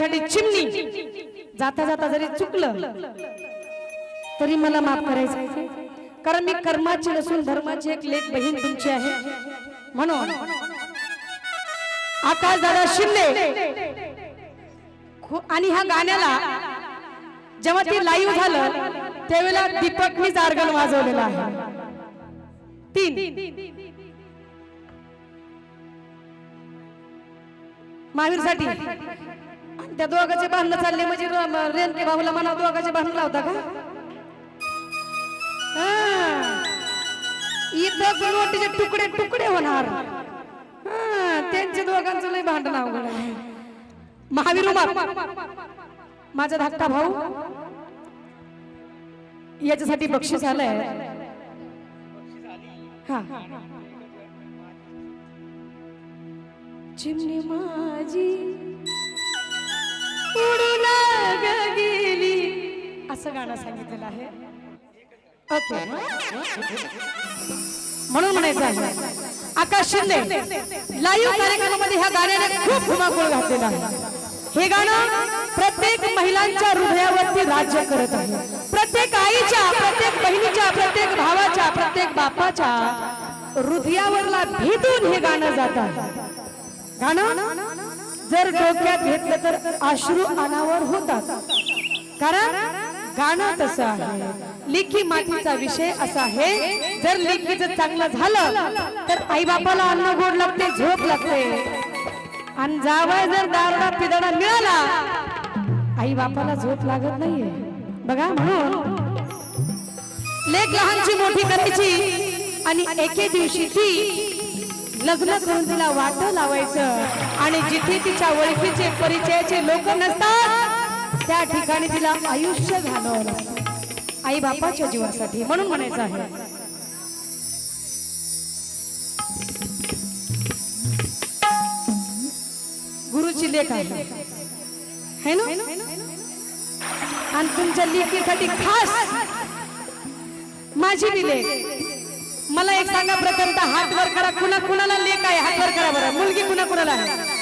माझ्यासाठी चिमणी जाता जाता जरी चुकलं तरी मला माफ करायचं कारण मी कर्माची नसून धर्माची एक लेख बहीण तुमची आहे. म्हणून आकाश दादा शिंदे खू- आणि ह्या गाण्याला जेव्हा ते लाईव्ह झालं त्यावेळेला मी आर्गन वाजवलेला आहे. तीन. महावीरसाठी. त्या दोघांचे भांडणं चालले म्हणजे र- रेणके भाऊला म्हणा दोघांचे भांडण लावता का? इथं नोटीचे तुकडे तुकडे होणार. हा, त्यांचे दोघांचं लय भांडण अवघड आहे. महावीर माझा धाकटा भाऊ. याच्यासाठी बक्षीस आलंय. हा. चिमणी माझी असं गाणं सांगितलेलं आहे. ओके. म्हणून म्हणायचं आहे. आकाश शिंदे लाईव्ह कार्यक्रमामध्ये ह्या गाण्याने खूप धुमाकूळ घातलेला आहे. हे गाणं प्रत्येक महिलांच्या हृदयावरती राज्य करत आहे. प्रत्येक आईच्या प्रत्येक बहिणीच्या प्रत्येक भावाच्या प्रत्येक बापाच्या हृदयावरला भेटून हे गाणं जात आहे. गाणं जर डोक्यात घेतलं तर अश्रू अनावर होतात. कारण गाणं तसं आहे. लिखी मातीचा विषय असा आहे जर लिखीचं चांगलं झालं तर आई बापाला अन्न गोड लागते झोप लागते. आणि जावय जर दारडा पिदाडा मिळाला आई बापाला झोप लागत नाहीये. बघा म्हणून लेख लहानची मोठी करायची आणि एके दिवशी ती लग्न करून तिला वाट लावायचं. आणि जिथे तिच्या ओळखीचे परिचयाचे लोक नसतात त्या ठिकाणी तिला आयुष्य घालवलं आई बापाच्या जीवासाठी म्हणून म्हणायचं आहे. गुरुची लेख आहे. है ना? आणि तुमच्या लेखीसाठी खास माझी बी लेख. मला एक सांगा प्रथमतः हात वर करा. कुणा कुणाला लेख आहे? हात वर करा बरं. मुलगी कुणा कुणाला आहे?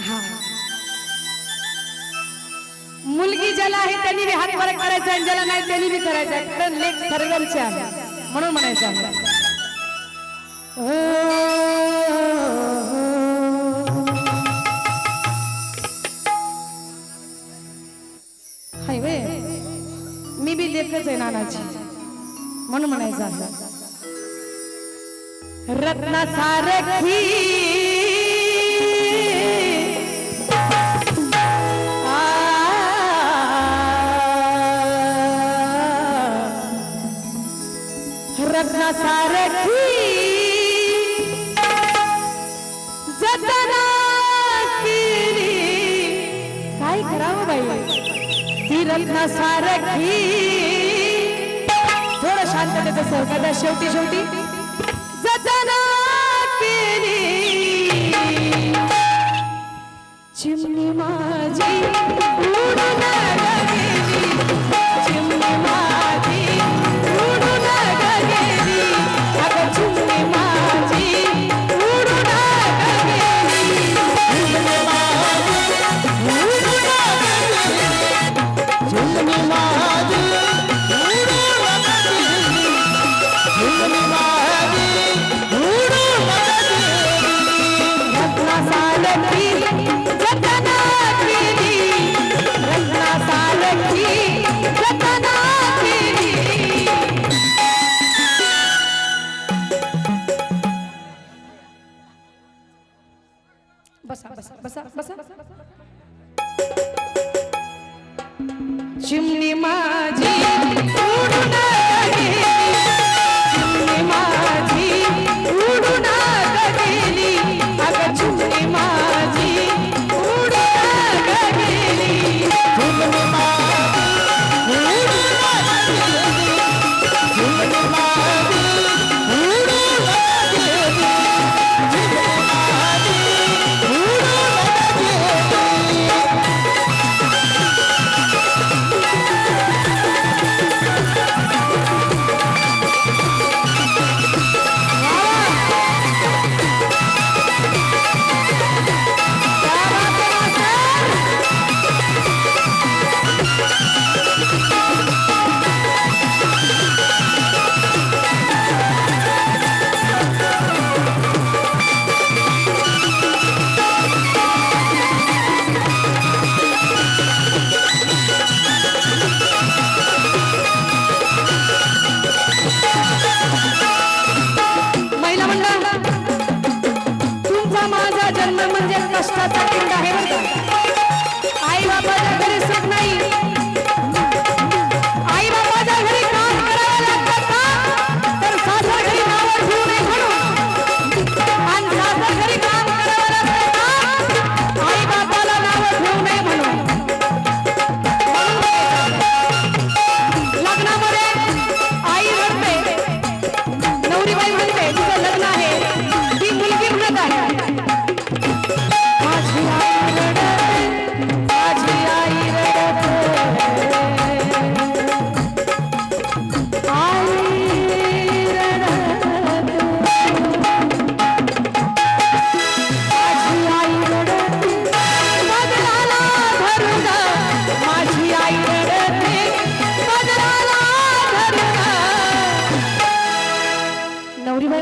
हा. मुलगी ज्याला आहे त्यांनी बी हात वर करायचा आणि ज्याला नाही त्यांनी बी करायचा. आहे. कारण लेख सर्वांचे आहे म्हणून म्हणायचं आहे. हो. रत्ना रत्नासारखी जतना केली काय करावं हो बाई? ती रत्नासारखी थोडं शांततेचं सरकार शेवटी शेवटी. चिमणी माझी उडून चिमणी माझी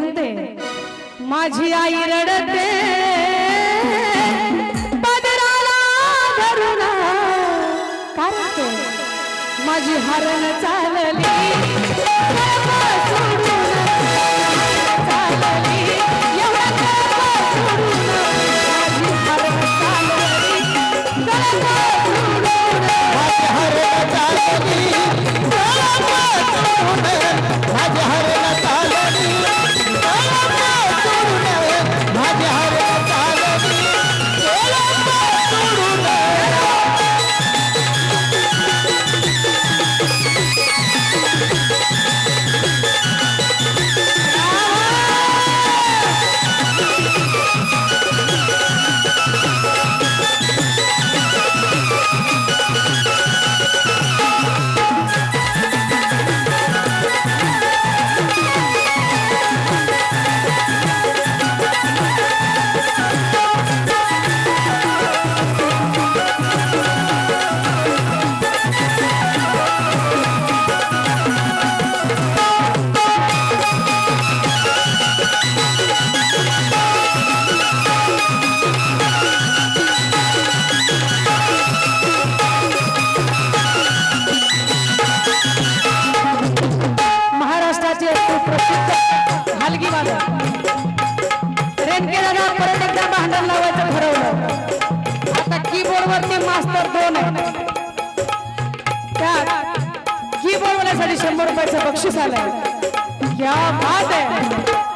म्हणते माझी आई रडते पदराला माझी हरण चालली हर चालली माझ्या हर दोन त्यात ही शंभर रुपयाचं बक्षीस आलंय. क्या बात आहे.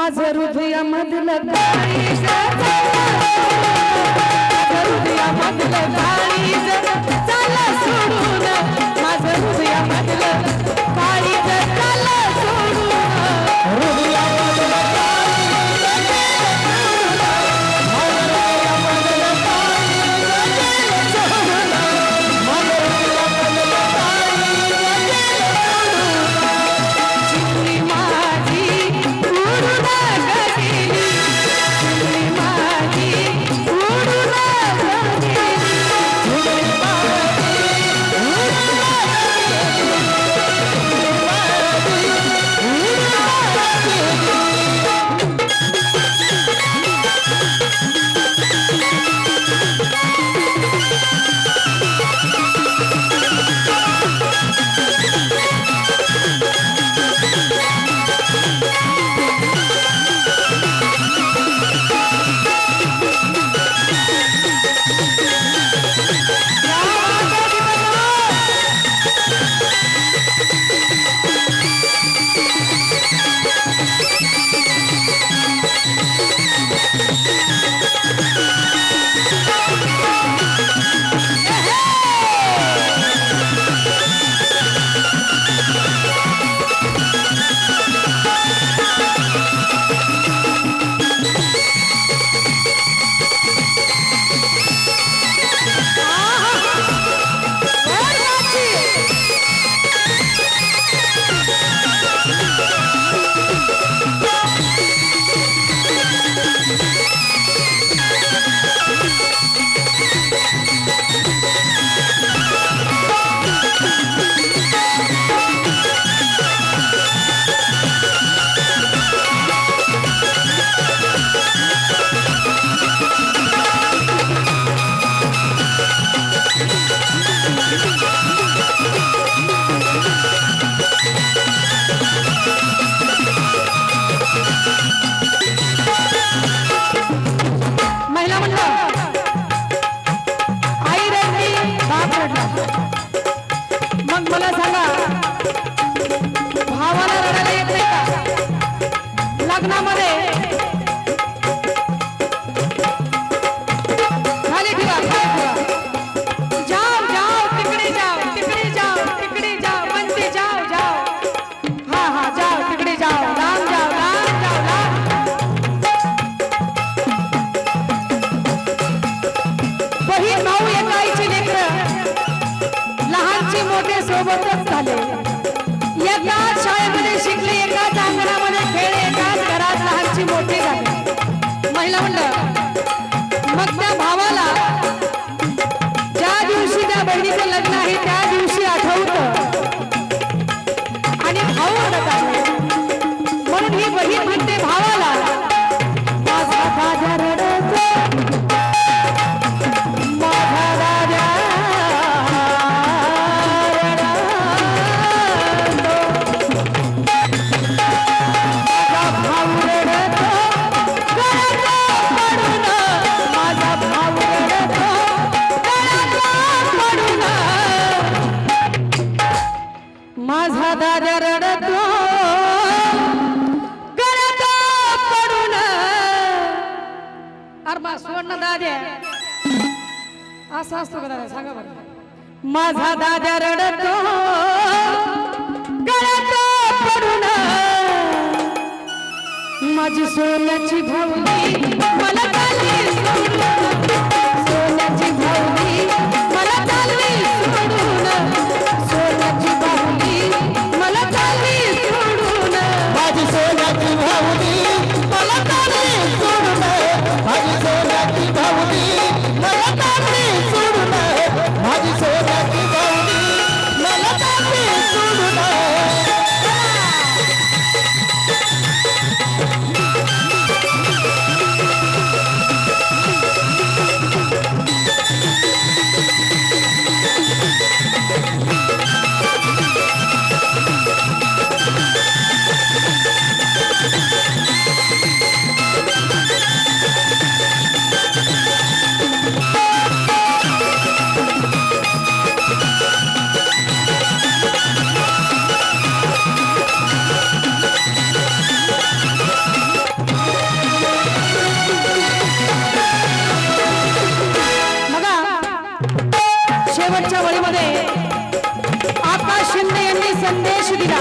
माझ हृदया मधलं हृदया हृदया मधलं काळी हृदया всего ты असतो का सांगा बरं. माझा दादा रडतो माझी सोन्याची भाऊ मला संदेश दिला.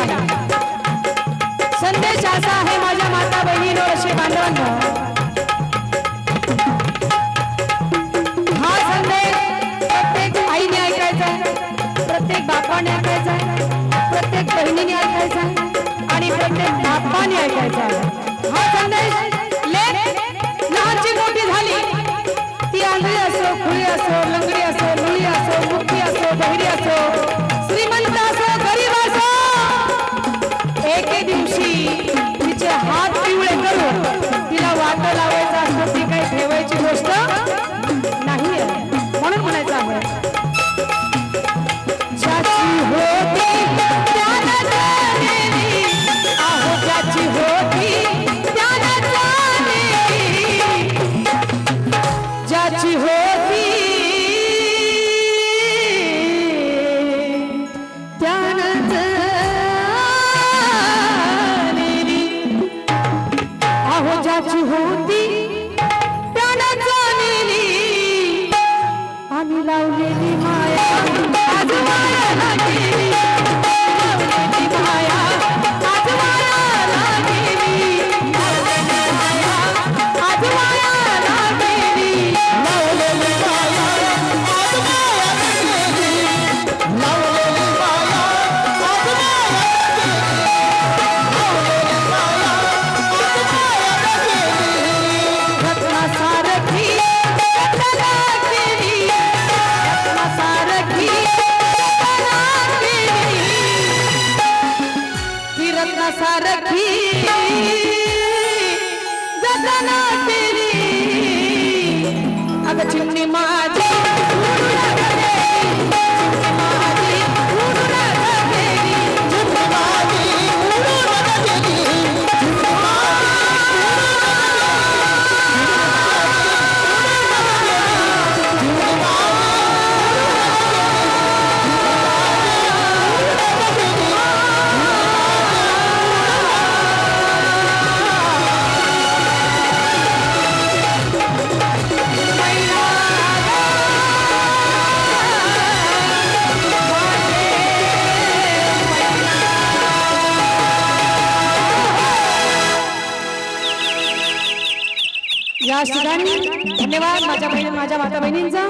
संदेश असा आहे माझ्या माता बहिणीनो असे बांधवांना. प्रत्येक बापाने ऐकायचा प्रत्येक बहिणीने ऐकायचा आणि प्रत्येक बापाने ऐकायचा आहे. हा संदेश लेख लहानची मोठी झाली. ती आंधळी असो खुली असो लंगडी तेरी। अग चुन्नी मार माझ्या माता बहिणींचा